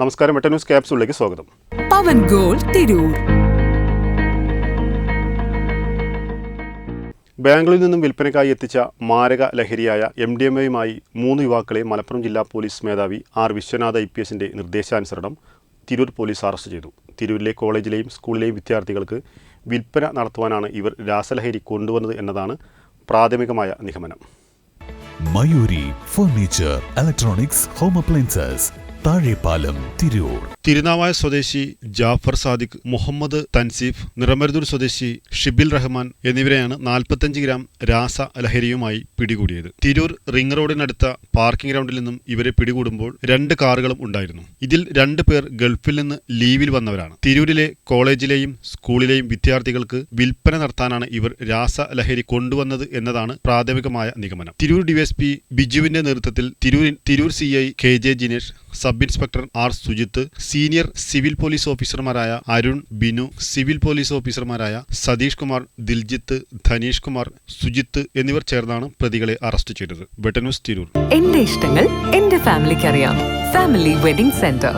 നമസ്കാരം വെട്ട ന്യൂസ് ക്യാപ്സൂളിലേക്ക് സ്വാഗതം. പവൻ ഗോൾ തിരൂർ. ബാംഗ്ലൂരിൽ നിന്നും വിൽപ്പനയ്ക്കായി എത്തിച്ച മാരക ലഹരിയായ എം ഡി എം എയുമായി മൂന്ന് യുവാക്കളെ മലപ്പുറം ജില്ലാ പോലീസ് മേധാവി ആർ വിശ്വനാഥ് ഐ പി എസിന്റെ നിർദ്ദേശാനുസരണം തിരൂർ പോലീസ് അറസ്റ്റ് ചെയ്തു. തിരൂരിലെ കോളേജിലെയും സ്കൂളിലെയും വിദ്യാർത്ഥികൾക്ക് വിൽപ്പന നടത്തുവാനാണ് ഇവർ രാസലഹരി കൊണ്ടുവന്നത് എന്നതാണ് പ്രാഥമികമായ നിഗമനം. Mayuri furniture electronics home appliances Thazhepalam Tirur. Thirunavaya സ്വദേശി ജാഫർ സാദിഖ് മുഹമ്മദ് തൻസീഫ് നിറമരുദൂർ സ്വദേശി ഷിബിൽ റഹ്മാൻ എന്നിവരെയാണ് നാൽപ്പത്തഞ്ച് ഗ്രാം രാസ ലഹരിയുമായി പിടികൂടിയത്. തിരൂർ റിംഗ് റോഡിനടുത്ത പാർക്കിംഗ് ഗ്രൗണ്ടിൽ നിന്നും ഇവരെ പിടികൂടുമ്പോൾ രണ്ട് കാറുകളും ഉണ്ടായിരുന്നു. ഇതിൽ രണ്ട് പേർ ഗൾഫിൽ നിന്ന് ലീവിൽ വന്നവരാണ്. തിരൂരിലെ കോളേജിലെയും സ്കൂളിലെയും വിദ്യാർത്ഥികൾക്ക് വിൽപ്പന നടത്താനാണ് ഇവർ രാസ ലഹരി കൊണ്ടുവന്നത് എന്നതാണ് പ്രാഥമികമായ നിഗമനം. തിരൂർ ഡിവൈഎസ്പി ബിജുവിന്റെ നേതൃത്വത്തിൽ Tirur Tirur C I K J Jinesh sub inspector R Sujith senior civil police ഓഫീസർമാരായ അരുൺ ബിനു സിവിൽ പോലീസ് ഓഫീസർമാരായ സതീഷ് കുമാർ ദിൽജിത്ത് ധനീഷ് കുമാർ സുജിത്ത് എന്നിവർ ചേർന്നാണ് പ്രതികളെ അറസ്റ്റ് ചെയ്തത്. വെട്ടന്യൂസ് തിരൂർ. എന്റെ ഇഷ്ടങ്ങൾ എന്റെ ഫാമിലിക്ക് അറിയാം ഫാമിലി വെഡിംഗ് സെന്റർ.